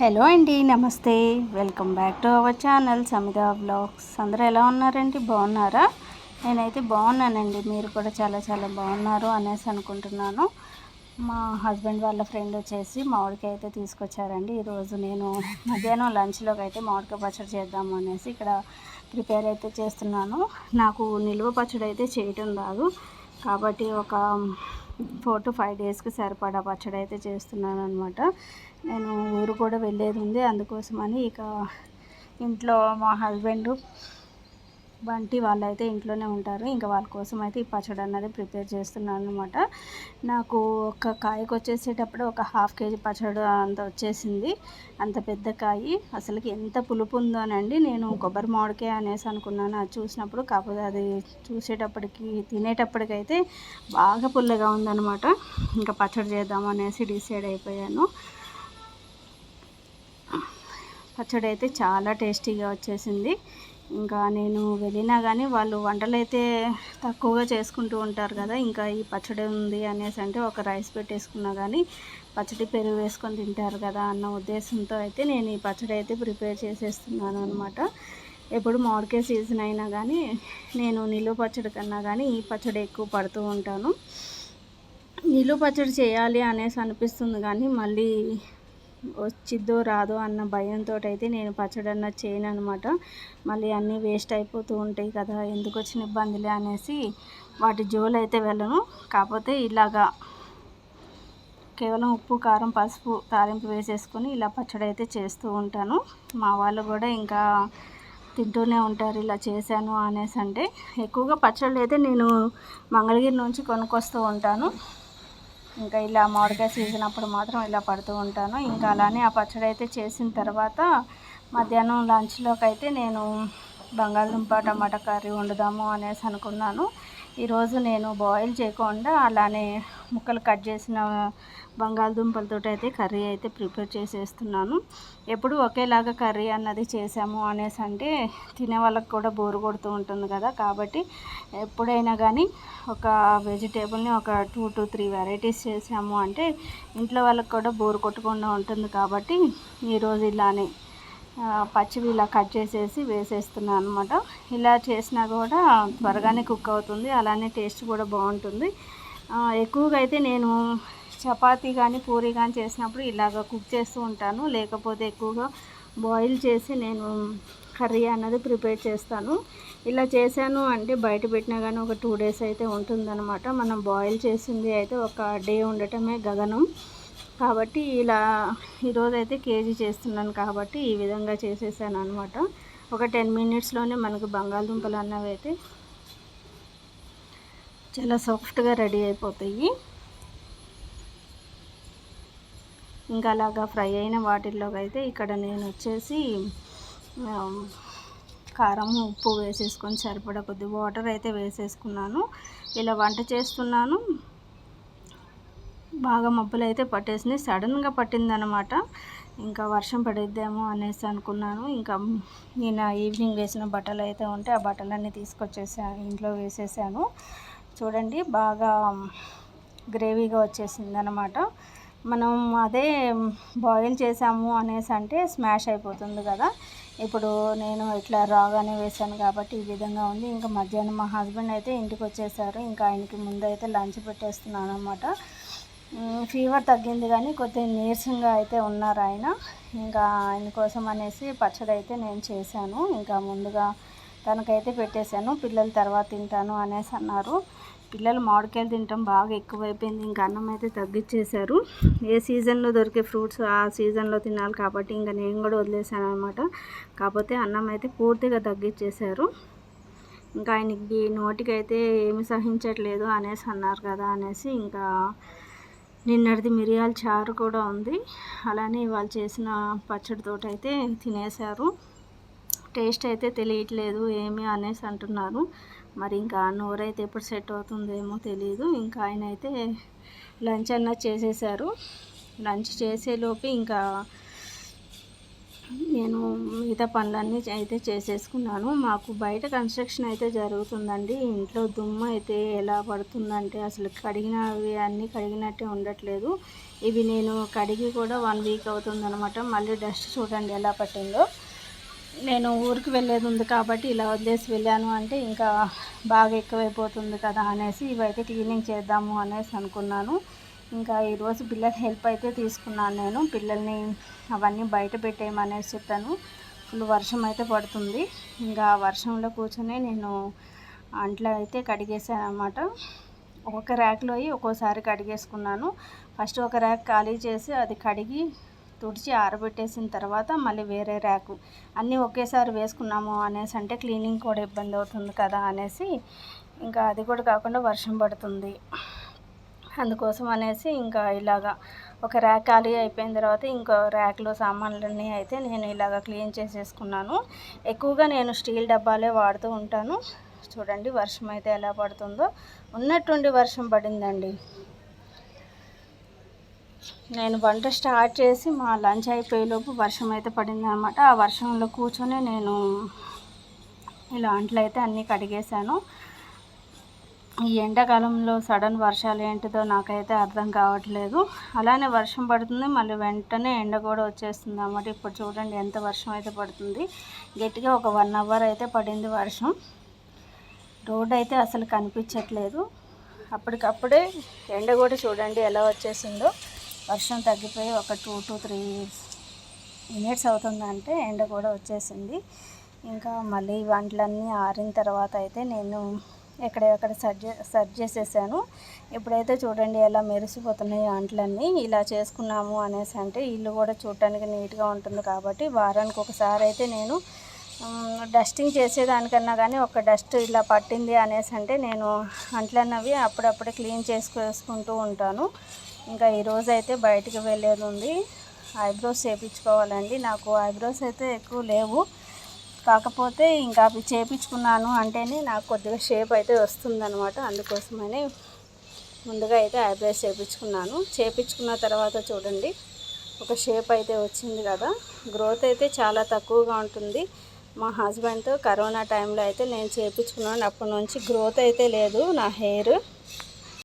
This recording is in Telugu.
హలో అండి నమస్తే. Welcome back to our channel Samitha blogs అందరూ ఎలా ఉన్నారండి? బాగున్నారా? నేనైతే బాగున్నానండి. మీరు కూడా చాలా చాలా బాగున్నారు అనేసి అనుకుంటున్నాను. మా హస్బెండ్ వాళ్ళ ఫ్రెండ్ వచ్చేసి మామిడికాయ అయితే తీసుకొచ్చారండి. ఈరోజు నేను మధ్యాహ్నం లంచ్లోకి అయితే మామిడికాయ పచ్చడి చేద్దాము అనేసి ఇక్కడ ప్రిపేర్ అయితే చేస్తున్నాను. నాకు నిల్వ పచ్చడి అయితే చేయటం రాదు. కాబట్టి ఒక ఫోర్ టు ఫైవ్ డేస్కి సరిపడా పచ్చడి అయితే చేస్తున్నాను అనమాట నేను ఊరు కూడా వెళ్ళేది ఉంది అందుకోసమని ఇక ఇంట్లో మా హస్బెండ్ వంటి వాళ్ళు అయితే ఇంట్లోనే ఉంటారు. ఇంకా వాళ్ళ కోసం అయితే ఈ పచ్చడి అన్నది ప్రిపేర్ చేస్తున్నాను అనమాట నాకు ఒక కాయకు వచ్చేసేటప్పుడు ఒక హాఫ్ కేజీ పచ్చడి అంత వచ్చేసింది. అంత పెద్ద కాయ. అసలుకి ఎంత పులుపు ఉందోనండి నేను కొబ్బరి మామిడికాయ అనేసి అనుకున్నాను. అది చూసినప్పుడు కాకపోతే అది చూసేటప్పటికి తినేటప్పటికైతే బాగా పుల్లగా ఉందన్నమాట. ఇంకా పచ్చడి చేద్దాం అనేసి డిసైడ్ అయిపోయాను. పచ్చడి అయితే చాలా టేస్టీగా వచ్చేసింది. ఇంకా నేను వెళ్ళినా కానీ వాళ్ళు వంటలు అయితే తక్కువగా చేసుకుంటూ ఉంటారు కదా ఇంకా ఈ పచ్చడి ఉంది అనేసి అంటే ఒక రైస్ పెట్టేసుకున్నా కానీ పచ్చడి పెరుగు వేసుకొని తింటారు కదా అన్న ఉద్దేశంతో అయితే నేను ఈ పచ్చడి అయితే ప్రిపేర్ చేసేస్తున్నాను అనమాట ఎప్పుడు మామిడికాయ సీజన్ అయినా కానీ నేను నిలువ పచ్చడి కన్నా కానీ ఈ పచ్చడి ఎక్కువ పడుతూ ఉంటాను. నిలువ పచ్చడి చేయాలి అనేసి అనిపిస్తుంది కానీ మళ్ళీ వచ్చిద్దో రాదో అన్న భయంతో అయితే నేను పచ్చడి అన్న చేయను అనమాట మళ్ళీ అన్నీ వేస్ట్ అయిపోతూ ఉంటాయి కదా ఎందుకు వచ్చిన ఇబ్బందులే అనేసి వాటి జోలు అయితే వెళ్ళను. కాకపోతే ఇలాగా కేవలం ఉప్పు కారం పసుపు తాలింపు వేసేసుకొని ఇలా పచ్చడి అయితే చేస్తూ ఉంటాను. మా వాళ్ళు కూడా ఇంకా తింటూనే ఉంటారు ఇలా చేశాను అనేసి అంటే ఎక్కువగా పచ్చళ్ళు అయితే నేను మంగళగిరి నుంచి కొనుక్కొస్తూ ఉంటాను. ఇంకా ఇలా మామిడికాయ సీజన్ అప్పుడు మాత్రం ఇలా పడుతూ ఉంటాను. ఇంకా అలానే ఆ పచ్చడి అయితే చేసిన తర్వాత మధ్యాహ్నం లంచ్లోకి అయితే నేను బంగాళదుంప టమాటా కర్రీ వండుదాము అనేసి అనుకున్నాను. ఈరోజు నేను బాయిల్ చేయకుండా అలానే ముక్కలు కట్ చేసిన బంగాళదుంపలతో అయితే కర్రీ అయితే ప్రిపేర్ చేసేస్తున్నాను. ఎప్పుడు ఒకేలాగా కర్రీ అన్నది చేసాము అనేసి అంటే తినే వాళ్ళకి కూడా బోరు కొడుతూ ఉంటుంది కదా. కాబట్టి ఎప్పుడైనా కానీ ఒక వెజిటేబుల్ని ఒక టూ టు త్రీ వెరైటీస్ చేసాము అంటే ఇంట్లో వాళ్ళకి కూడా బోరు కొట్టకుండా ఉంటుంది కాబట్టి ఈరోజు ఇలానే పచ్చివి ఇలా కట్ చేసేసి వేసేస్తున్నాను అనమాట ఇలా చేసినా కూడా త్వరగానే కుక్ అవుతుంది. అలానే టేస్ట్ కూడా బాగుంటుంది. ఎక్కువగా అయితే నేను చపాతీ కానీ పూరి కానీ చేసినప్పుడు ఇలాగ కుక్ చేస్తూ ఉంటాను. లేకపోతే ఎక్కువగా బాయిల్ చేసి నేను కర్రీ అన్నది ప్రిపేర్ చేస్తాను. ఇలా చేశాను అంటే బయట పెట్టినా కానీ ఒక టూ డేస్ అయితే ఉంటుందన్నమాట. మనం బాయిల్ చేసింది అయితే ఒక డే ఉండటమే గగనం. కాబట్టి ఇలా ఈరోజైతే కేజీ చేస్తున్నాను కాబట్టి ఈ విధంగా చేసేసాను అనమాట ఒక టెన్ మినిట్స్లోనే మనకు బంగాళదుంపలు అన్నవి అయితే చాలా సాఫ్ట్గా రెడీ అయిపోతాయి. ఇంకా అలాగా ఫ్రై అయిన వాటిల్లో అయితే ఇక్కడ నేను వచ్చేసి కారం ఉప్పు వేసేసుకొని సరిపడా కొద్ది వాటర్ అయితే వేసేసుకున్నాను. ఇలా వంట చేస్తున్నాను. బాగా మబ్బులు అయితే పట్టేసింది. సడన్గా పట్టిందనమాట ఇంకా వర్షం పడిద్దేమో అనేసి అనుకున్నాను. ఇంకా నేను ఈవినింగ్ వేసిన బట్టలు అయితే ఉంటే ఆ బట్టలన్నీ తీసుకొచ్చేసాను ఇంట్లో వేసేసాను. చూడండి బాగా గ్రేవీగా వచ్చేసింది అనమాట మనం అదే బాయిల్ చేసాము అనేసి అంటే స్మాష్ అయిపోతుంది కదా. ఇప్పుడు నేను ఇట్లా రాగానే వేసాను కాబట్టి ఈ విధంగా ఉంది. ఇంకా మధ్యాహ్నం మా హస్బెండ్ అయితే ఇంటికి వచ్చేసారు. ఇంకా ఆయనకి ముందు అయితే లంచ్ పెట్టేస్తున్నాను అనమాట ఫీవర్ తగ్గింది కానీ కొద్దిగా నీరసంగా అయితే ఉన్నారు ఆయన. ఇంకా ఆయన కోసం అనేసి పచ్చడి అయితే నేను చేశాను. ఇంకా ముందుగా తనకైతే పెట్టేశాను. పిల్లలు తర్వాత తింటాను అనేసి అన్నారు. పిల్లలు మామిడికాయలు తినటం బాగా ఎక్కువైపోయింది. ఇంకా అన్నం అయితే తగ్గించేశారు ఏ సీజన్లో దొరికే ఫ్రూట్స్ ఆ సీజన్లో తినాలి కాబట్టి ఇంకా నేను కూడా వదిలేసాను అనమాట కాకపోతే అన్నం అయితే పూర్తిగా తగ్గించేశారు ఇంకా ఆయనకి నోటికి అయితే ఏమి సహించట్లేదు అనేసి అన్నారు కదా అనేసి ఇంకా నిన్నటిది మిరియాల చారు కూడా ఉంది. అలానే వాళ్ళు చేసిన పచ్చడితో అయితే తినేశారు. టేస్ట్ అయితే తెలియట్లేదు ఏమి అనేసి అంటున్నారు. మరి ఇంకా నోరైతే ఎప్పుడు సెట్ అవుతుందేమో తెలియదు ఇంకా ఆయన అయితే లంచ్ అన్నది చేసేసారు లంచ్ చేసేలోపు ఇంకా నేను మిగతా పనులన్నీ అయితే చేసేసుకున్నాను. మాకు బయట కన్స్ట్రక్షన్ అయితే జరుగుతుందండి. ఇంట్లో దుమ్ము అయితే ఎలా పడుతుందంటే అసలు కడిగినవి అన్నీ కడిగినట్టే ఉండట్లేదు. ఇవి నేను కడిగి కూడా వన్ వీక్ అవుతుందనమాట మళ్ళీ డస్ట్ చూడండి ఎలా పట్టిందో. నేను ఊరికి వెళ్ళేది ఉంది కాబట్టి ఇలా వదిలేసి వెళ్ళాను అంటే ఇంకా బాగా ఎక్కువైపోతుంది కదా అనేసి ఇవైతే క్లీనింగ్ చేద్దాము అనేసి అనుకున్నాను. ఇంకా ఈరోజు పిల్లల హెల్ప్ అయితే తీసుకున్నాను నేను. పిల్లల్ని అవన్నీ బయట పెట్టేయమనేసి చెప్పాను. ఫుల్ వర్షం అయితే పడుతుంది. ఇంకా వర్షంలో కూర్చొని నేను అంట్లో అయితే కడిగేసాను అనమాట ఒక ర్యాక్లో అయ్యి ఒక్కోసారి కడిగేసుకున్నాను. ఫస్ట్ ఒక ర్యాక్ ఖాళీ చేసి అది కడిగి తుడిచి ఆరబెట్టేసిన తర్వాత మళ్ళీ వేరే ర్యాకు. అన్నీ ఒకేసారి వేసుకున్నాము అనేసి అంటే క్లీనింగ్ కూడా ఇబ్బంది అవుతుంది కదా అనేసి. ఇంకా అది కూడా కాకుండా వర్షం పడుతుంది. అందుకోసం అనేసి ఇంకా ఇలాగా ఒక ర్యాక్ ఖాళీ అయిపోయిన తర్వాత ఇంకో ర్యాక్లో సామాన్లన్నీ అయితే నేను ఇలాగ క్లీన్ చేసేసుకున్నాను. ఎక్కువగా నేను స్టీల్ డబ్బాలే వాడుతూ ఉంటాను. చూడండి వర్షం అయితే ఎలా పడుతుందో. ఉన్నట్టుండి వర్షం పడిందండి. నేను వంట స్టార్ట్ చేసి మా లంచ్ అయిపోయేలోపు వర్షం అయితే పడింది అనమాట ఆ వర్షంలో కూర్చొని నేను ఇలా అంట్లు అయితే అన్నీ కడిగేశాను. ఈ ఎండాకాలంలో సడన్ వర్షాలు ఏంటిదో నాకైతే అర్థం కావట్లేదు. అలానే వర్షం పడుతుంది మళ్ళీ వెంటనే ఎండ కూడా వచ్చేస్తుంది అన్నమాట. ఇప్పుడు చూడండి ఎంత వర్షం అయితే పడుతుంది. గట్టిగా ఒక వన్ అవర్ అయితే పడింది వర్షం. రోడ్ అయితే అసలు కనిపించట్లేదు. అప్పటికప్పుడే ఎండ కూడా చూడండి ఎలా వచ్చేసిందో. వర్షం తగ్గిపోయి ఒక టూ టు త్రీ మినిట్స్ అవుతుందంటే ఎండ కూడా వచ్చేసింది. ఇంకా మళ్ళీ వంటలన్నీ ఆరిన తర్వాత అయితే నేను ఎక్కడెక్కడ సర్జ్ సర్జ్ చేసేసాను. ఇప్పుడైతే చూడండి ఎలా మెరిసిపోతున్నాయి అంట్లన్నీ. ఇలా చేసుకున్నాము అనేసి అంటే ఇల్లు కూడా చూడటానికి నీట్గా ఉంటుంది కాబట్టి వారానికి ఒకసారి అయితే నేను డస్టింగ్ చేసేదానికన్నా కానీ ఒక డస్ట్ ఇలా పట్టింది అనేసి అంటే నేను అంట్లన్నవి అప్పుడప్పుడే క్లీన్ చేసుకుంటూ ఉంటాను. ఇంకా ఈరోజు అయితే బయటికి వెళ్ళేది ఉంది. ఐబ్రోస్ చేయించుకోవాలండి నాకు ఐబ్రోస్ అయితే ఎక్కువ లేవు. కాకపోతే ఇంకా అవి చేపించుకున్నాను అంటేనే నాకు కొద్దిగా షేప్ అయితే వస్తుందనమాట అందుకోసమని ముందుగా అయితే ఐబ్రోస్ చేపించుకున్నాను. చేపించుకున్న తర్వాత చూడండి ఒక షేప్ అయితే వచ్చింది కదా. గ్రోత్ అయితే చాలా తక్కువగా ఉంటుంది. మా హస్బెండ్తో కరోనా టైంలో అయితే నేను చేయించుకున్నాను అప్పటి నుంచి గ్రోత్ అయితే లేదు నా హెయిర్